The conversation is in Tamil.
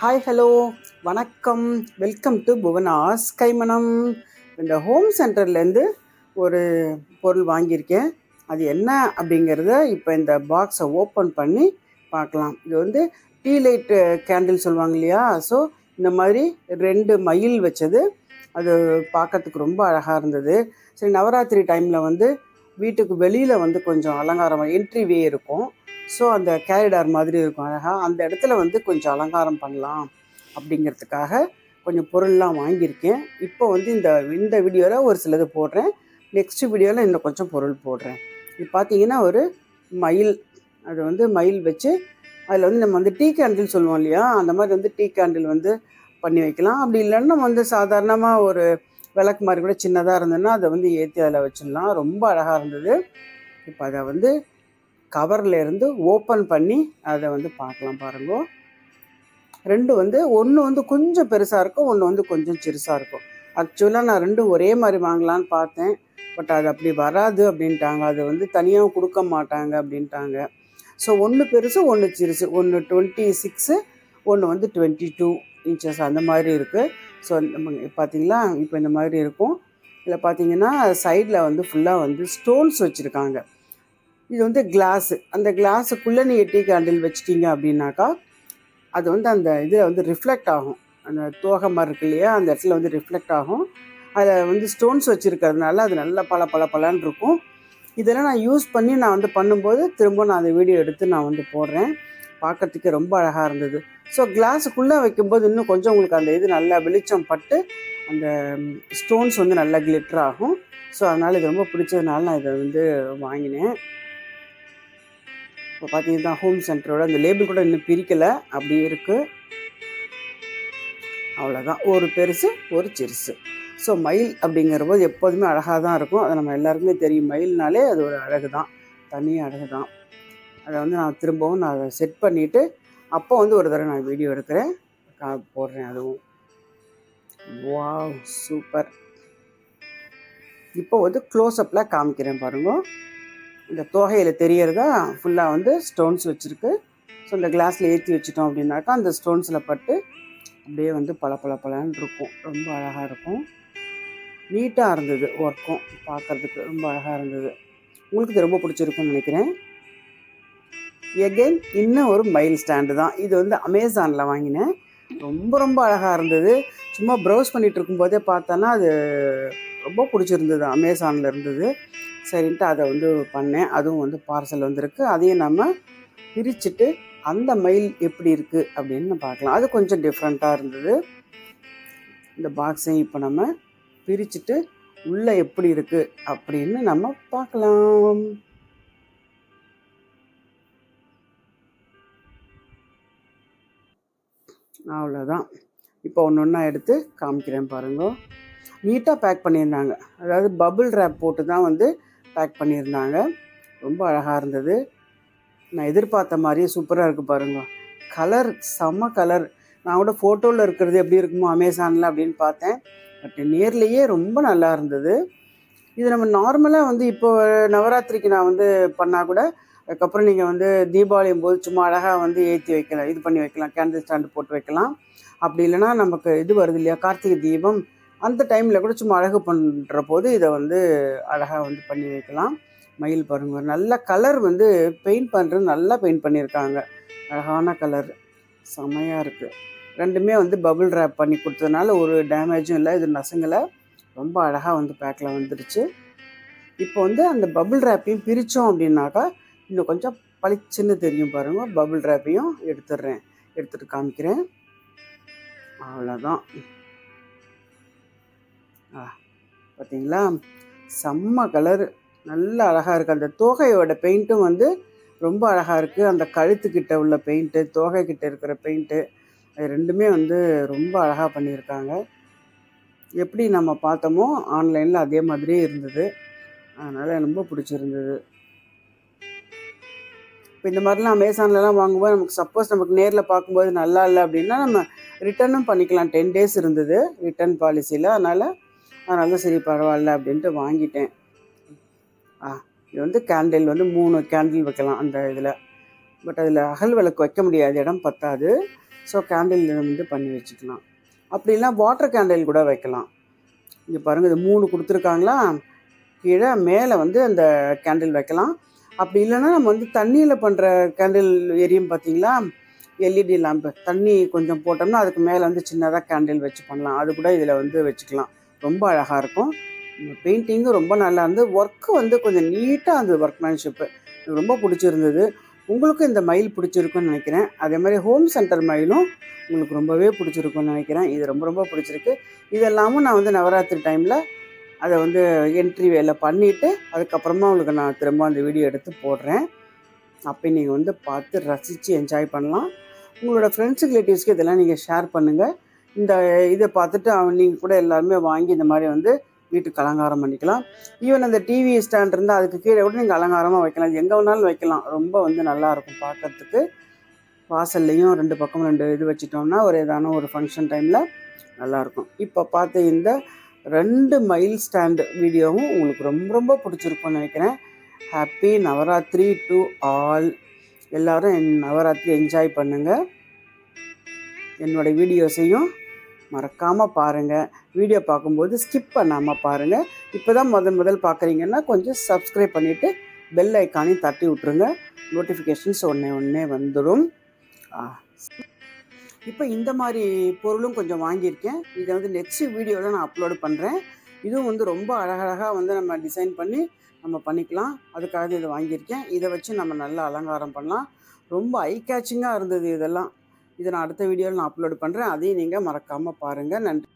ஹாய் ஹலோ வணக்கம். வெல்கம் டு புவனாஸ் கைமணம் இந்த ஹோம் சென்டர்லேருந்து ஒரு பொருள் வாங்கியிருக்கேன். அது என்ன அப்படிங்கிறத இப்போ இந்த பாக்ஸை ஓப்பன் பண்ணி பார்க்கலாம். இது வந்து டீ லைட் கேண்டில் சொல்லுவாங்க இல்லையா? ஸோ இந்த மாதிரி ரெண்டு மயில் வச்சது. அது பார்க்கறதுக்கு ரொம்ப அழகாக இருந்தது. சரி நவராத்திரி டைமில் வந்து வீட்டுக்கு வெளியில் வந்து கொஞ்சம் அலங்காரம் என்ட்ரி வே இருக்கும். ஸோ அந்த கேரிடார் மாதிரி இருக்கும். அழகாக அந்த இடத்துல வந்து கொஞ்சம் அலங்காரம் பண்ணலாம் அப்படிங்கிறதுக்காக கொஞ்சம் பொருள்லாம் வாங்கியிருக்கேன். இப்போ வந்து இந்த இந்த வீடியோவில் ஒரு சிலது போடுறேன். நெக்ஸ்ட் வீடியோவில் இன்னும் கொஞ்சம் பொருள் போடுறேன். இது பார்த்தீங்கன்னா ஒரு மயில். அது வந்து மயில் வச்சு அதில் வந்து நம்ம வந்து டீ கேண்டில் சொல்லுவோம் இல்லையா? அந்த மாதிரி வந்து டீ கேண்டில் வந்து பண்ணி வைக்கலாம். அப்படி இல்லைன்னா நம்ம வந்து சாதாரணமாக ஒரு விளக்கு மாதிரி கூட சின்னதாக இருந்ததுன்னா அதை வந்து ஏற்றி அதில் வச்சிடலாம். ரொம்ப அழகாக இருந்தது. இப்போ அதை வந்து கவரில் இருந்து ஓப்பன் பண்ணி அதை வந்து பார்க்கலாம் பாருங்க. ரெண்டு வந்து ஒன்று வந்து கொஞ்சம் பெருசாக இருக்கும் ஒன்று வந்து கொஞ்சம் சிறுசாக இருக்கும். ஆக்சுவலாக நான் ரெண்டும் ஒரே மாதிரி வாங்கலான்னு பார்த்தேன். பட் அது அப்படி வராது அப்படின்ட்டாங்க. அது வந்து தனியாக கொடுக்க மாட்டாங்க அப்படின்ட்டாங்க. ஸோ ஒன்று பெருசு ஒன்று சிறுசு. ஒன்று டுவெண்ட்டி சிக்ஸு ஒன்று வந்து டுவெண்ட்டி டூ இன்ச்சஸ் அந்த மாதிரி இருக்குது ஸோ பார்த்தீங்களா? இப்போ இந்த மாதிரி இருக்கும். இதில் பார்த்தீங்கன்னா சைடில் வந்து ஃபுல்லாக வந்து ஸ்டோன்ஸ் வச்சுருக்காங்க. இது வந்து கிளாஸு அந்த கிளாஸுக்குள்ளே நீங்கள் டீ கேண்டில் வச்சிட்டீங்க அப்படின்னாக்கா அது வந்து அந்த இதில் வந்து ரிஃப்ளெக்ட் ஆகும். அந்த தோகை மாதிரி இருக்கு இல்லையா? அந்த இடத்துல வந்து ரிஃப்ளெக்ட் ஆகும். அதில் வந்து ஸ்டோன்ஸ் வச்சுருக்கிறதுனால அது நல்லா பல பல பலன்னு இருக்கும். இதெல்லாம் நான் யூஸ் பண்ணி நான் வந்து பண்ணும்போது திரும்ப நான் அந்த வீடியோ எடுத்து நான் வந்து போடுறேன். பார்க்கறதுக்கு ரொம்ப அழகாக இருந்தது. ஸோ கிளாஸுக்குள்ளே வைக்கும்போது இன்னும் கொஞ்சம் உங்களுக்கு அந்த இது நல்லா வெளிச்சம் பட்டு அந்த ஸ்டோன்ஸ் வந்து நல்லா கிளிட்டர் ஆகும். ஸோ அதனால் இது ரொம்ப பிடிச்சதுனால நான் இதை வந்து வாங்கினேன். இப்போ பார்த்தீங்கன்னா ஹோம் சென்டரோட அந்த லேபிள் கூட இன்னும் பிரிக்கலை. அப்படியே இருக்குது அவ்வளோதான் ஒரு பெருசு ஒரு சிறுசு. ஸோ மயில் அப்படிங்கிற போது எப்போதுமே அழகாக தான் இருக்கும். அது நம்ம எல்லாருக்குமே தெரியும். மயில்னாலே அது ஒரு அழகு தான் தனி அழகு தான் அதை வந்து நான் திரும்பவும் நான் அதை செட் பண்ணிவிட்டு அப்போ வந்து ஒரு தடவை நான் வீடியோ எடுக்கிறேன். கா- போடுறேன் அதுவும். வாவ் சூப்பர் இப்போ வந்து க்ளோஸ்அப்பில் காமிக்கிறேன் பாருங்க. இந்த தோகையில் தெரியறதா ஃபுல்லாக வந்து ஸ்டோன்ஸ் வச்சுருக்கு. ஸோ இந்த கிளாஸில் ஏற்றி வச்சிட்டோம் அப்படின்னாக்கா அந்த ஸ்டோன்ஸில் பட்டு அப்படியே வந்து பல பல பலன்னு இருக்கும். ரொம்ப அழகாக இருக்கும். நீட்டாக இருந்தது ஒர்க்கும் பார்க்கறதுக்கு ரொம்ப அழகாக இருந்தது. உங்களுக்கு இது ரொம்ப பிடிச்சிருக்கும்னு நினைக்கிறேன். எகெயின் இன்னும் ஒரு மயில் ஸ்டாண்டு தான். இது வந்து அமேசானில் வாங்கினேன். ரொம்ப ரொம்ப அழகாக இருந்தது. சும்மா ப்ரௌஸ் பண்ணிகிட்டு இருக்கும்போதே பார்த்தோன்னா அது ரொம்ப பிடிச்சிருந்தது. அமேசானில் இருந்தது. சரின்ட்டு அதை வந்து பண்ணேன். அதுவும் வந்து பார்சல் வந்திருக்கு. அதையும் நம்ம பிரிச்சுட்டு அந்த மயில் எப்படி இருக்குது அப்படின்னு பார்க்கலாம். அது கொஞ்சம் டிஃப்ரெண்ட்டாக இருந்தது. இந்த பாக்ஸையும் இப்போ நம்ம பிரிச்சுட்டு உள்ளே எப்படி இருக்குது அப்படின்னு நம்ம பார்க்கலாம். அவ்வளோதான் இப்போ ஒன்று ஒன்றா எடுத்து காமிக்கிறேன் பாருங்க. நீட்டாக பேக் பண்ணியிருந்தாங்க. அதாவது பபுள் ரேப் போட்டு தான் வந்து பேக் பண்ணியிருந்தாங்க. ரொம்ப அழகாக இருந்தது. நான் எதிர்பார்த்த மாதிரியே சூப்பராக இருக்குது பாருங்க. கலர் செம்ம கலர் நான் கூட ஃபோட்டோவில் இருக்கிறது எப்படி இருக்குமோ அமேசானில் அப்படின்னு பார்த்தேன். பட் நேர்லேயே ரொம்ப நல்லா இருந்தது. இது நம்ம நார்மலாக வந்து இப்போ நவராத்திரிக்கு நான் வந்து பண்ணால் கூட அதுக்கப்புறம் நீங்கள் வந்து தீபாவளியும் போது சும்மா அழகாக வந்து ஏற்றி வைக்கலாம் இது பண்ணி வைக்கலாம் கேண்டில் ஸ்டாண்டு போட்டு வைக்கலாம். அப்படி இல்லைன்னா நமக்கு இது வருது இல்லையா? கார்த்திகை தீபம். அந்த டைமில் கூட சும்மா அழகு பண்ணுற போது இதை வந்து அழகாக வந்து பண்ணி வைக்கலாம். மயில் பாருங்க. நல்ல கலர் வந்து பெயிண்ட் பண்ணுறது நல்லா பெயிண்ட் பண்ணியிருக்காங்க அழகான கலர் செமையாக இருக்குது ரெண்டுமே வந்து பபுள் ரேப் பண்ணி கொடுத்ததுனால ஒரு டேமேஜும் இல்லை இது நசுங்கலை. ரொம்ப அழகாக வந்து பேக்கில் வந்துடுச்சு இப்போ வந்து அந்த பபுள் ரேப்பையும் பிரித்தோம் அப்படின்னாக்கா இன்னும் கொஞ்சம் பளிச்சுன்னு தெரியும் பாருங்க. பபுள் ரேப்பையும் எடுத்துடுறேன் எடுத்துகிட்டு காமிக்கிறேன். அவ்வளோதான் ஆ பார்த்தீங்களா? செம்ம கலர் நல்ல அழகாக இருக்குது அந்த தோகையோட பெயிண்ட்டும் வந்து ரொம்ப அழகாக இருக்குது அந்த கழுத்துக்கிட்ட உள்ள பெயிண்ட்டு தோகைக்கிட்ட இருக்கிற பெயிண்ட்டு அது ரெண்டுமே வந்து ரொம்ப அழகாக பண்ணியிருக்காங்க. எப்படி நம்ம பார்த்தோமோ ஆன்லைனில் அதே மாதிரியே இருந்தது. அதனால் ரொம்ப பிடிச்சிருந்தது. இப்போ இந்த மாதிரிலாம் அமேசான்லலாம் வாங்கும்போது நமக்கு சப்போஸ் நமக்கு நேரில் பார்க்கும்போது நல்லா இல்லை அப்படின்னா நம்ம ரிட்டர்னும் பண்ணிக்கலாம். டென் டேஸ் இருந்தது ரிட்டர்ன் பாலிசியில் அதனால் அதனால சரி பரவாயில்ல அப்படின்ட்டு வாங்கிட்டேன். ஆ இது வந்து கேண்டில் வந்து மூணு கேண்டில் வைக்கலாம் அந்த இதில். பட் அதில் அகல் விளக்கு வைக்க முடியாது இடம் பத்தாது. ஸோ கேண்டில் வந்து பண்ணி வச்சுக்கலாம். அப்படி வாட்டர் கேண்டில் கூட வைக்கலாம். இங்கே பாருங்கள் இது மூணு கொடுத்துருக்காங்களா? கீழே மேலே வந்து அந்த கேண்டில் வைக்கலாம். அப்படி இல்லைன்னா நம்ம வந்து தண்ணியில் பண்ணுற கேண்டில் எரியும் பார்த்தீங்களா? எல்இடி லேம்பு தண்ணி கொஞ்சம் போட்டோம்னா அதுக்கு மேலே வந்து சின்னதாக கேண்டில் வச்சு பண்ணலாம். அது கூட இதில் வந்து வச்சுக்கலாம். ரொம்ப அழகாக இருக்கும். பெயிண்டிங்கும் ரொம்ப நல்லா இருந்து ஒர்க்கு வந்து கொஞ்சம் நீட்டாக இருந்தது ஒர்க்மேன்ஷிப்பு எனக்கு ரொம்ப பிடிச்சிருந்தது. உங்களுக்கும் இந்த மயில் பிடிச்சிருக்குன்னு நினைக்கிறேன். அதே மாதிரி ஹோம் சென்டர் மயிலும் உங்களுக்கு ரொம்பவே பிடிச்சிருக்குன்னு நினைக்கிறேன். இது ரொம்ப ரொம்ப பிடிச்சிருக்கு. இதெல்லாமும் நான் வந்து நவராத்திரி டைமில் அதை வந்து என்ட்ரி வேலை பண்ணிவிட்டு அதுக்கப்புறமா உங்களுக்கு நான் திரும்ப அந்த வீடியோ எடுத்து போடுறேன். அப்போ நீங்கள் வந்து பார்த்து ரசித்து என்ஜாய் பண்ணலாம். உங்களோட ஃப்ரெண்ட்ஸ் ரிலேட்டிவ்ஸ்க்கு இதெல்லாம் நீங்கள் ஷேர் பண்ணுங்கள் இந்த இதை பார்த்துட்டு அவன் நீங்கள் கூட எல்லாருமே வாங்கி இந்த மாதிரி வந்து வீட்டுக்கு அலங்காரம் பண்ணிக்கலாம். ஈவன் அந்த டிவி ஸ்டாண்ட் இருந்தால் அதுக்கு கீழே கூட நீங்கள் அலங்காரமாக வைக்கலாம். எங்கே வேணாலும் வைக்கலாம். ரொம்ப வந்து நல்லாயிருக்கும் பார்க்கறதுக்கு. வாசல்லையும் ரெண்டு பக்கம் ரெண்டு இது வச்சிட்டோம்னா ஒரு ஏதான ஒரு ஃபங்க்ஷன் டைமில் நல்லாயிருக்கும் இப்போ பார்த்த இந்த ரெண்டு மைல் ஸ்டாண்டு வீடியோவும் உங்களுக்கு ரொம்ப ரொம்ப பிடிச்சிருக்கும்னு நினைக்கிறேன். ஹாப்பி நவராத்திரி டு ஆல் எல்லோரும் என் நவராத்திரி என்ஜாய் பண்ணுங்கள் என்னோடய வீடியோஸையும் மறக்காமல் பாருங்கள் வீடியோ பார்க்கும்போது ஸ்கிப் பண்ணாமல் பாருங்கள் இப்போ தான் முதல் முதல் பார்க்குறீங்கன்னா கொஞ்சம் சப்ஸ்கிரைப் பண்ணிவிட்டு பெல் ஐக்கானையும் தட்டி விட்ருங்க நோட்டிஃபிகேஷன்ஸ் ஒன்றே ஒன்றே வந்துடும். இப்போ இந்த மாதிரி பொருளும் கொஞ்சம் வாங்கியிருக்கேன். இதை வந்து நெக்ஸ்ட் வீடியோவில் நான் அப்லோடு பண்ணுறேன் இதுவும் வந்து ரொம்ப அழகழகாக வந்து நம்ம டிசைன் பண்ணி நம்ம பண்ணிக்கலாம். அதுக்காக இதை வாங்கியிருக்கேன். இதை வச்சு நம்ம நல்லா அலங்காரம் பண்ணலாம். ரொம்ப ஐ கேச்சிங்காக இருந்தது இதெல்லாம். இதை நான் அடுத்த வீடியோவில் நான் அப்லோடு பண்ணுறேன் அதையும் நீங்கள் மறக்காமல் பாருங்கள் நன்றி.